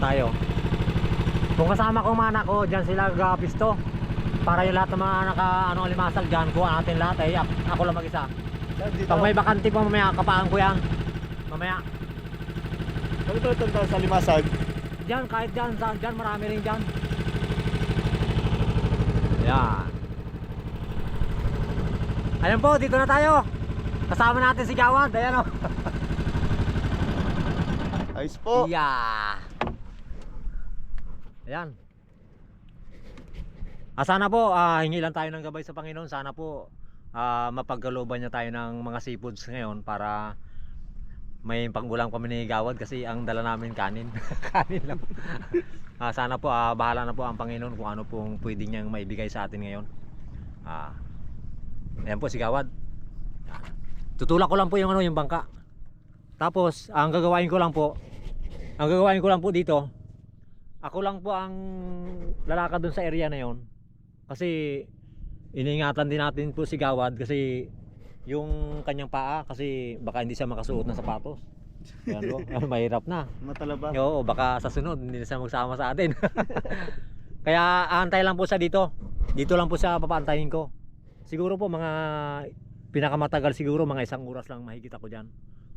Lang tayo. Kung kasama ko mga anak ko, dyan sila gapisto. Para yung lahat ng mga naka ano, alimasal dyan, kuha natin lahat eh. Ak- Ako lang mag-isa. Dito. Pag may bakante pa mamaya, kapaan ko yan. Mamaya. Pag ito tanda sa limasag. Diyan, kahit diyan, sa, diyan, marami rin diyan. Yan. Ayan po, dito na tayo. Kasama natin si Gawad. Ayan o. Ayos po. Yeah. Ayan. Ah, sana po, ah, hingi lang tayo ng gabay sa Panginoon. Sana po, ah, mapagkalooban niya tayo ng mga seafoods ngayon para may pangulang kami ni Gawad kasi ang dala namin kanin. kanin lang. Ah, sana po, ah, bahala na po ang Panginoon kung ano pong pwede niyang maibigay sa atin ngayon. Ah, ayan po si Gawad. Yan. Tutulak ko lang po yung ano, yung bangka. Tapos, ang gagawain ko lang po, ang gagawain ko lang po dito, ako lang po ang lalakad dun sa area na yon. Kasi iniingatan din natin po si Gawad kasi yung kanyang paa kasi baka hindi siya makasuot ng sapatos. Yan po, mahirap na. Matalaba. Oo, baka sa sunod hindi na siya magsama sa atin. Kaya aantay lang po siya dito. Dito lang po siya papaantayin ko. Siguro po mga pinakamatagal siguro mga isang oras lang mahigit ako diyan.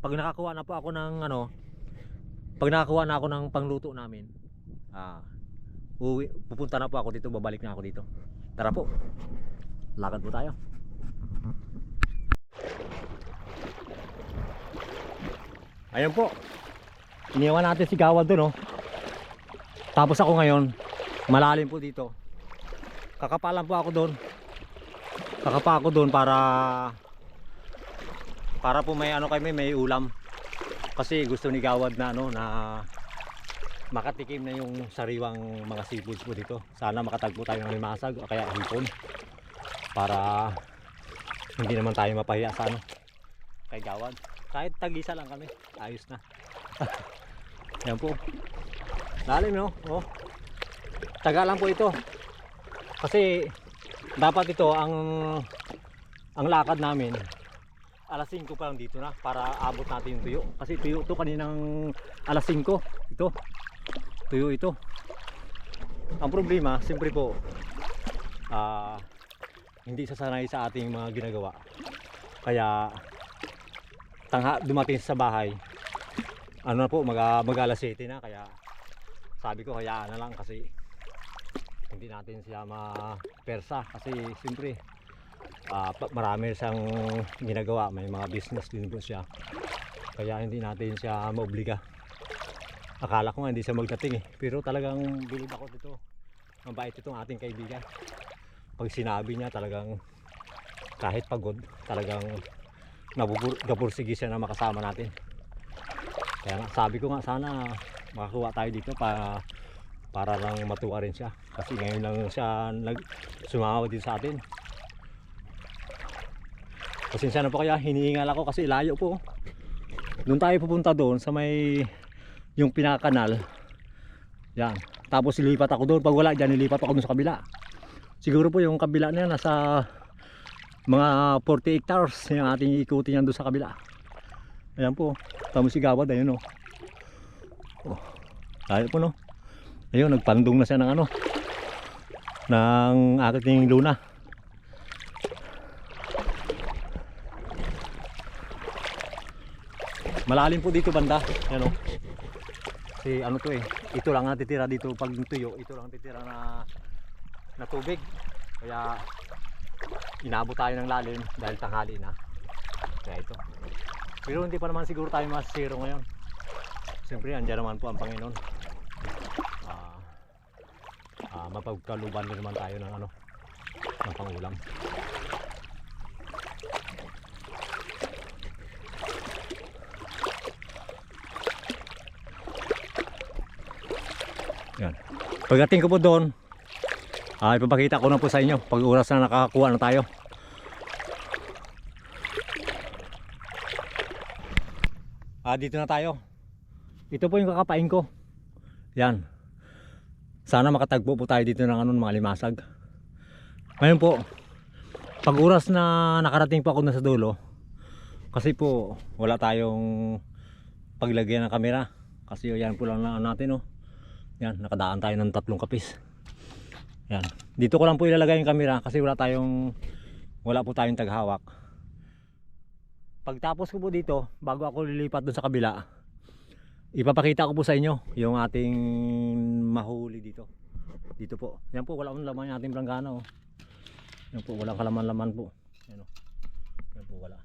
Pag nakakuha na po ako ng ano, pag nakakuha na ako ng pangluto namin, ah, uwi, pupunta na po ako dito, babalik na ako dito. Tara po. Lakad po tayo. Ayun po. Iniwan natin si Gawad doon, oh. Tapos ako ngayon, malalim po dito. Kakapalan po ako doon. Kakapa ako doon para para po may ano kami, may ulam. Kasi gusto ni Gawad na ano na makatikim na yung sariwang mga seafoods po dito. Sana makatagpo tayo ng limasag o kaya hipon para hindi naman tayo mapahiya sa ano kay Gawad. Kahit tagisa lang kami, ayos na. Yan po. Lalim no? Oh. Taga lang po ito. Kasi dapat ito ang ang lakad namin alas 5 pa lang dito na para abot natin yung tuyo. Kasi tuyo to kaninang alas 5. Ito. Tuyo ito. Ang problema, siyempre po, ah hindi sasanay sa ating mga ginagawa. Kaya tangha dumating sa bahay. Ano na po, mag, mag alas 7 na kaya sabi ko hayaan na lang kasi hindi natin siya ma-persa kasi siyempre ah, pa- marami siyang ginagawa may mga business din po siya kaya hindi natin siya maobliga akala ko nga hindi siya magdating eh. Pero talagang bilib ako dito. Mabait itong ating kaibigan. Pag sinabi niya talagang kahit pagod talagang nabubur napursige siya na makasama natin. Kaya nga, sabi ko nga sana makakuha tayo dito para para lang matuwa rin siya. Kasi ngayon lang siya nag sumama din sa atin. Pasensya na po kaya, hinihingal ako kasi layo po. Doon tayo pupunta doon sa may yung pinakakanal. Yan. Tapos ilipat ako doon. Pag wala dyan, ilipat ako doon sa kabila. Siguro po yung kabila na yan, nasa mga 40 hectares yung ating ikutin yan doon sa kabila. Ayan po. Tamo si Gawad, ayun o. Oh. Layo po no. Ayun, nagpandong na siya ng ano. Ng aking luna. Malalim po dito banda. Yan o. Si ano to eh. Ito lang ang titira dito pag tuyo. Ito lang ang titira na na tubig. Kaya inabot tayo ng lalim dahil tanghali na. Kaya ito. Pero hindi pa naman siguro tayo mas zero ngayon. Siyempre andyan naman po ang Panginoon. Ah, ah, mapagkaluban din naman tayo ng ano ng pangulam. Yan. Pagdating ko po doon, Ah, ipapakita ko na po sa inyo pag oras na nakakuha na tayo. Ah, dito na tayo. Ito po yung kakapain ko. Yan. Sana makatagpo po tayo dito ng ano, mga limasag. Ngayon po, pag oras na nakarating po ako na sa dulo, kasi po wala tayong paglagyan ng kamera. Kasi yan po lang na natin oh. Yan, nakadaan tayo ng tatlong kapis. Yan. Dito ko lang po ilalagay yung kamera kasi wala tayong wala po tayong taghawak. Pagtapos ko po dito, bago ako lilipat doon sa kabila, ipapakita ko po sa inyo yung ating mahuli dito. Dito po. Yan po, wala akong laman yung ating planggana oh. Yan po, walang kalaman-laman po. Yan oh. Yan po, wala.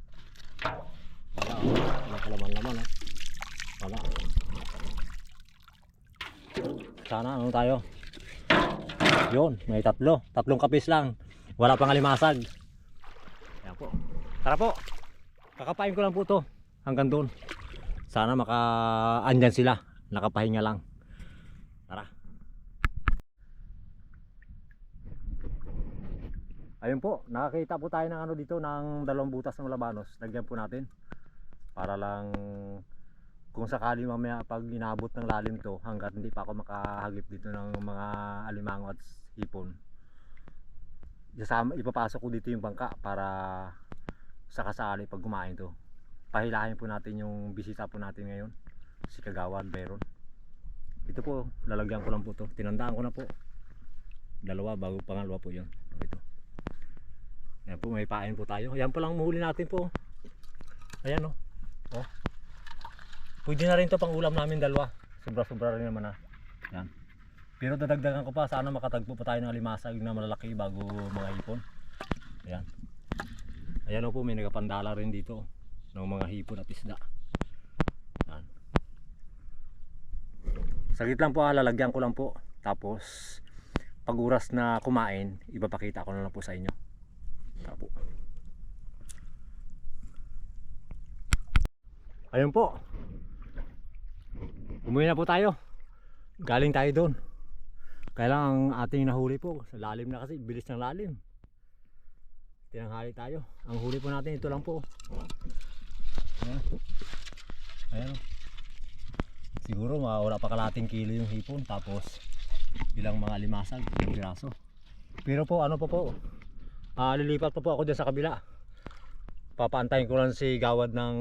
Wala oh. Walang kalaman-laman oh. Wala. Sana ano tayo? Yun, may tatlo. Tatlong kapis lang. Wala pang alimasag. Yan po. Tara po. Kakapain ko lang po to. Hanggang doon. Sana maka andyan sila. Nakapahinga lang. Tara. Ayun po, nakakita po tayo ng ano dito ng dalawang butas ng labanos. Lagyan po natin. Para lang kung sakali mamaya pag inabot ng lalim to hanggat hindi pa ako makahagip dito ng mga alimango at hipon isasama, ipapasok ko dito yung bangka para sa kasali pag kumain to. Pahilahin po natin yung bisita po natin ngayon si Kagawad Beron. Ito po lalagyan ko lang po to. Tinandaan ko na po. Dalawa bago pangalawa po yun. Ito. Yan po may pain po tayo. Yan po lang mahuli natin po. Ayan o oh. Pwede na rin to pang ulam namin dalawa. Sobra-sobra rin naman na. Yan. Pero dadagdagan ko pa, sana makatagpo pa tayo ng limasag na malalaki bago mga ipon. Ayan. Ayan o po, may nagapandala rin dito ng mga hipon at isda. Yan. Saglit lang po ha, lalagyan ko lang po. Tapos, pag oras na kumain, ipapakita ko na lang po sa inyo. Tara po. Ayun po, Umuwi na po tayo. Galing tayo doon. Kaya ang ating nahuli po, sa lalim na kasi, bilis ng lalim. Tinanghali tayo. Ang huli po natin ito lang po. Ayan. Ayan. Siguro wala pa kalating kilo yung hipon tapos ilang mga limasag, ilang piraso. Pero po ano po po, ah, lilipat pa po ako dyan sa kabila. Papaantayin ko lang si Gawad ng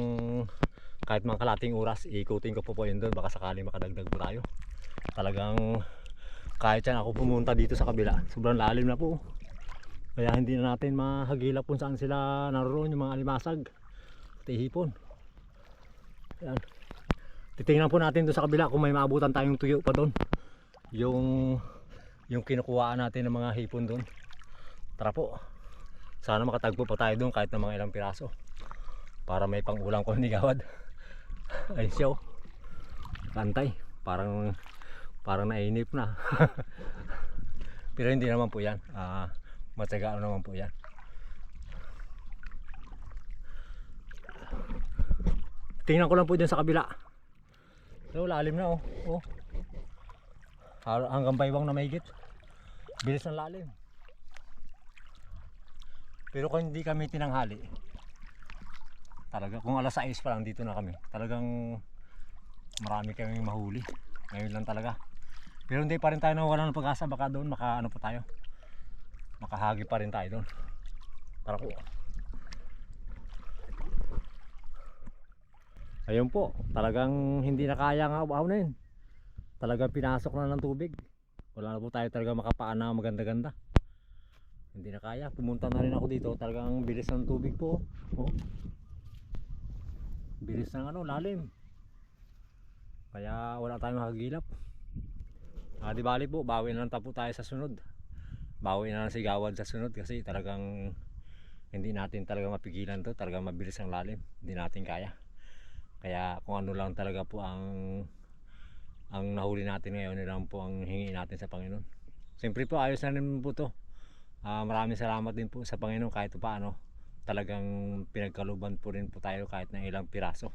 kahit mga kalating oras ikutin ko po po yun doon. Baka sakali makadagdag po tayo. Talagang kahit yan ako pumunta dito sa kabila. Sobrang lalim na po. Kaya hindi na natin mahagilap kung saan sila naroon yung mga alimasag at ihipon yan titingnan po natin doon sa kabila kung may maabutan tayong tuyo pa doon. Yung yung kinukuhaan natin ng mga hipon doon. Tara po. Sana makatagpo pa tayo doon kahit ng mga ilang piraso. Para may pangulang ko ni Gawad ayun siya oh parang parang nainip na. Pero hindi naman po yan. Ah matyagaan naman po yan. Tingnan ko lang po dyan sa kabila. So lalim na oh, oh. Hanggang baywang na mahigit. Bilis ng lalim. Pero kung hindi kami tinanghali talaga kung alas 6 pa lang dito na kami. Talagang marami kaming mahuli. Ngayon lang talaga. Pero hindi pa rin tayo nawawala ng pag-asa. Baka doon maka ano pa tayo. Makahagi pa rin tayo doon. Tara po. Ayun po. Talagang hindi na kaya nga abuhaw talagang pinasok na ng tubig. Wala na po tayo talaga makapaan na maganda-ganda. Hindi na kaya. Pumunta na rin ako dito. Talagang bilis ng tubig po. Oh. Bilis ng ano lalim. Kaya wala tayong makagilap ah di bali po bawi na lang po tayo sa sunod. Bawi na lang si Gawad sa sunod kasi talagang hindi natin talaga mapigilan to. Talagang mabilis ang lalim. Hindi natin kaya. Kaya kung ano lang talaga po ang ang nahuli natin ngayon lang po ang hingi natin sa Panginoon. Siyempre po ayos na rin po to. Ah, maraming salamat din po sa Panginoon kahit pa paano talagang pinagkaluban po rin po tayo kahit na ilang piraso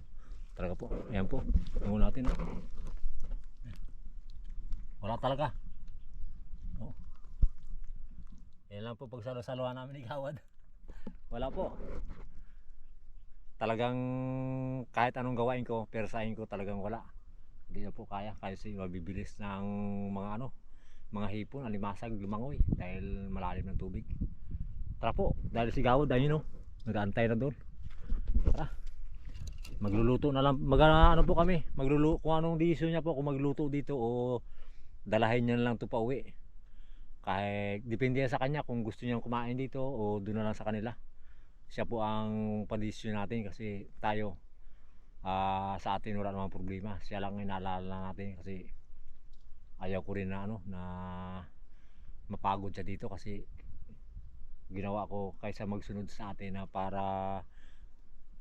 talaga po ayan po tungo natin oh. wala talaga oh. Yan lang po pagsalo-saluhan namin ni Gawad. Wala po. Talagang kahit anong gawain ko, persahin ko talagang wala. Hindi na po kaya kasi mabibilis ng mga ano, mga hipon, alimasag, lumangoy dahil malalim ng tubig. Tara po, dahil si Gawad ayun no, nag-aantay na doon. Tara. Magluluto na lang, mag ano po kami, magluluto kung anong desisyon niya po kung magluto dito o dalahin niya lang to pa uwi. Kahit depende sa kanya kung gusto niyang kumain dito o doon na lang sa kanila. Siya po ang padesisyon natin kasi tayo ah, sa atin wala namang problema. Siya lang ang inaalala natin kasi ayaw ko rin na ano na mapagod siya dito kasi ginawa ko kaysa magsunod sa atin na para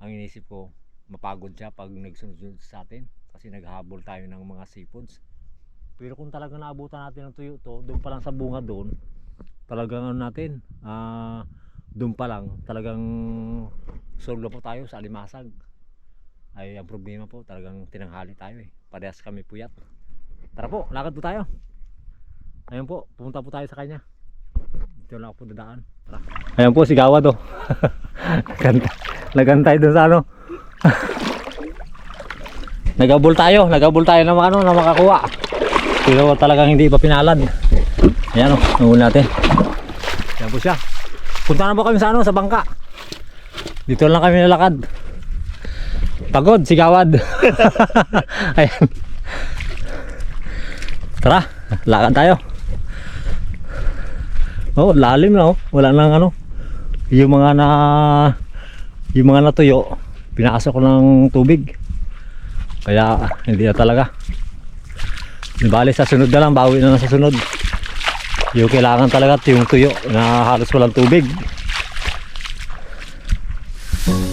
ang inisip ko mapagod siya pag nagsunod sa atin kasi naghabol tayo ng mga seafoods. Pero kung talagang naabutan natin ng tuyo to doon pa lang sa bunga doon talagang ano natin ah doon pa lang talagang solo po tayo sa alimasag. Ay ang problema po talagang tinanghali tayo eh. Parehas kami puyat. Tara po lakad po tayo. Ayun po pumunta po tayo sa kanya dito lang ako dadaan. Tara. Ayun po si Gawad oh Naganta- nagantay doon sa ano. Nagabol tayo nagabol tayo ng ano na makakuha pero talagang hindi pa pinalad. Ayan o nahuli natin. Ayan po siya. Punta na po kami sa ano sa bangka. Dito lang kami nalakad. Pagod si Gawad. Ayan. Tara lakad tayo Oh, lalim na oh. Wala nang ano. Yung mga na yung mga natuyo, pinasok ng tubig. Kaya hindi na talaga. Bali sa sunod na lang, bawi na lang sa sunod. Yung kailangan talaga yung tuyo na halos walang tubig. Hmm.